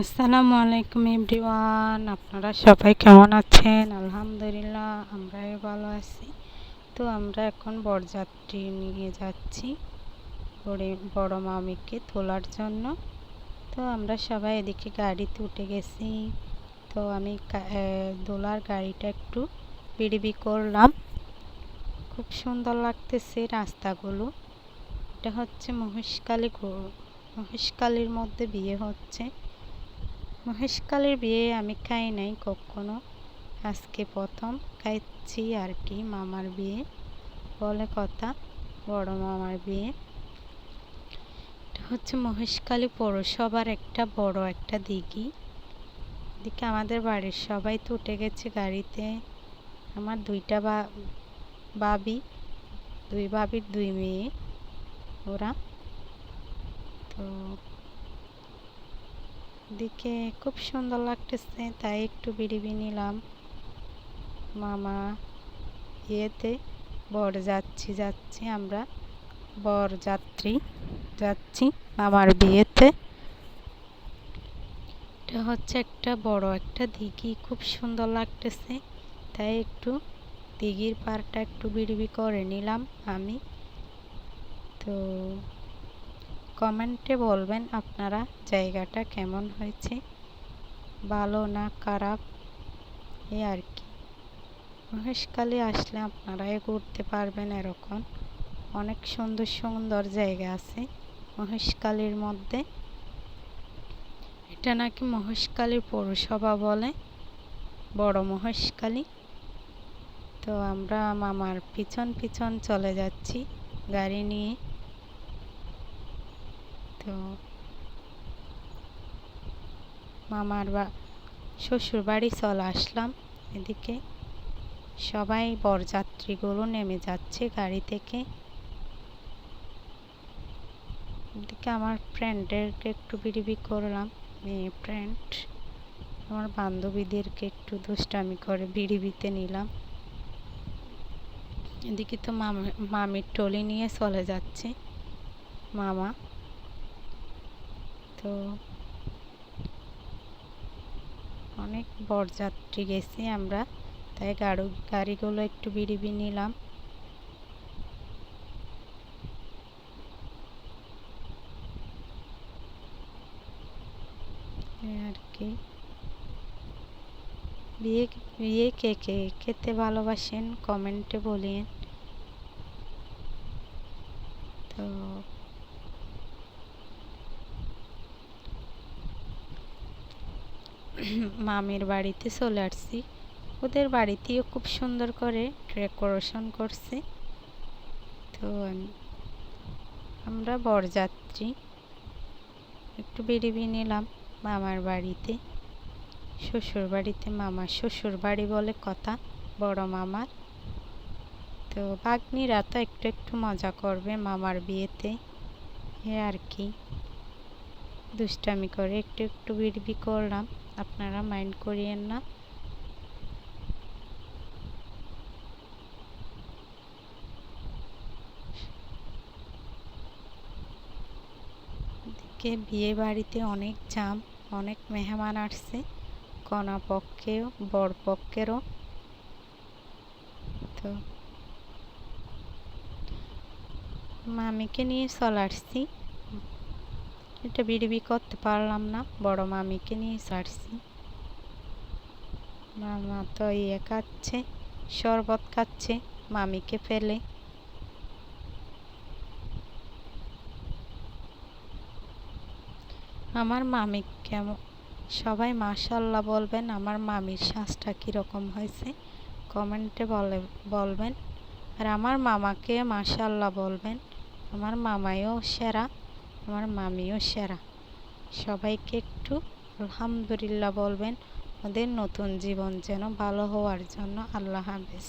আসসালামু আলাইকুম এভরিওয়ান, আপনারা সবাই কেমন আছেন? আলহামদুলিল্লাহ, আমরাও ভালো আছি। তো আমরা এখন বরযাত্রী নিয়ে যাচ্ছি, বড় বড় মামিকে তোলার জন্য। তো আমরা সবাই এদিকে গাড়িতে উঠে গেছি। তো আমি দোলার গাড়িটা একটু বিড়িবি করলাম। খুব সুন্দর লাগতেছে রাস্তাগুলো। এটা হচ্ছে মহেশকালী মহেশকালীর মধ্যে বিয়ে হচ্ছে। মহেশকালের বিয়ে আমি খাই নাই কখনো। আজকে প্রথম খাইছি আর কি মামার বিয়ে। বলে কথা, বড় মামার বিয়ে। এটা হচ্ছে মহেশকালী পৌরসভার একটা বড় একটা দিঘি। এদিকে আমাদের বাড়ির সবাই তো উঠে গেছে গাড়িতে। আমার দুইটা বা বাবি দুই বাবির দুই মেয়ে, ওরা। তো দিকে খুব সুন্দর লাগতেছে, তাই একটু বিড়িবি নিলাম। মামা ইয়েতে বর যাচ্ছি যাচ্ছি আমরা। বর যাত্রী যাচ্ছি মামার বিয়েতে। এটা হচ্ছে একটা বড় একটা দিঘি, খুব সুন্দর লাগতেছে। তাই একটু দিঘির পাড়টা একটু বিড়িবি করে নিলাম আমি। তো কমেন্টে বলবেন আপনারা জায়গাটা কেমন হয়েছে? ভালো না খারাপ? এই আর কি। মহেশকালী আসলে আপনারাই ঘুরতে পারবেন এরকম। অনেক সুন্দর সুন্দর জায়গা আছে মহেশকালীর মধ্যে। এটা নাকি মহেশকালীর পৌরসভা বলে? বড় মহেশকালী তো আমরা মামার পিছন পিছন চলে যাচ্ছি গাড়ি নিয়ে। তো মামার বা শ্বশুর বাড়ি চলে আসলাম এদিকে। সবাই বরযাত্রীগুলো নেমে যাচ্ছে গাড়ি থেকে। এদিকে আমার ফ্রেন্ডেরকে একটু বিড়িবি করলাম, মেয়ে ফ্রেন্ড আমার বান্ধবীদেরকে একটু দুষ্টামি করে বিড়িবিতে নিলাম। এদিকে তো মামি, মামির টলি নিয়ে চলে যাচ্ছে মামা। তো অনেক বরযাত্রী গেছি আমরা, তাই গাড়ি, গাড়িগুলো একটু বিড়িবি নিলাম। আর কি। বিয়ে বিয়ে কে কে, খেতে ভালোবাসেন? কমেন্টে বলিয়েন। তো মামির বাড়িতে চলে আসছি। ওদের বাড়িতেও খুব সুন্দর করে ডেকোরেশন করছে। তো আমরা বরযাত্রী। একটু বেরিয়ে নিলাম মামার বাড়িতে। শ্বশুর বাড়িতে মামার শ্বশুর বাড়ি বলে কথা, বড় মামার। তো বাগনিরা তো একটু একটু মজা করবে মামার বিয়েতে। এ আর কি। দুষ্টামি করে একটু একটু বিড়বি করলাম। আপনারা মাইন্ড করিয়েন না। দিকে বিয়ে বাড়িতে অনেক জাম অনেক মেহমান আসছে, কনা পক্ষেও, বর পক্ষেরও। তো মামিকে নিয়ে চলে আসছি। এটা বিড়বি করতে পারলাম না, বড় মামিকে নিয়ে ছাড়ছি। মামা তো ইয়ে খাচ্ছে, শরবত খাচ্ছে, মামিকে ফেলে। আমার মামি কেমন? সবাই মাশাল্লাহ বলবেন, আমার মামির শ্বাসটা কীরকম হয়েছে? কমেন্টে বলে, বলবেন। আর আমার মামাকে মাশাল্লাহ বলবেন, আমার মামাইও সেরা। আমার মামিও সেরা। সবাইকে একটু আলহামদুলিল্লাহ বলবেন, ওদের নতুন জীবন যেন ভালো হওয়ার জন্য আল্লাহ হাফেজ।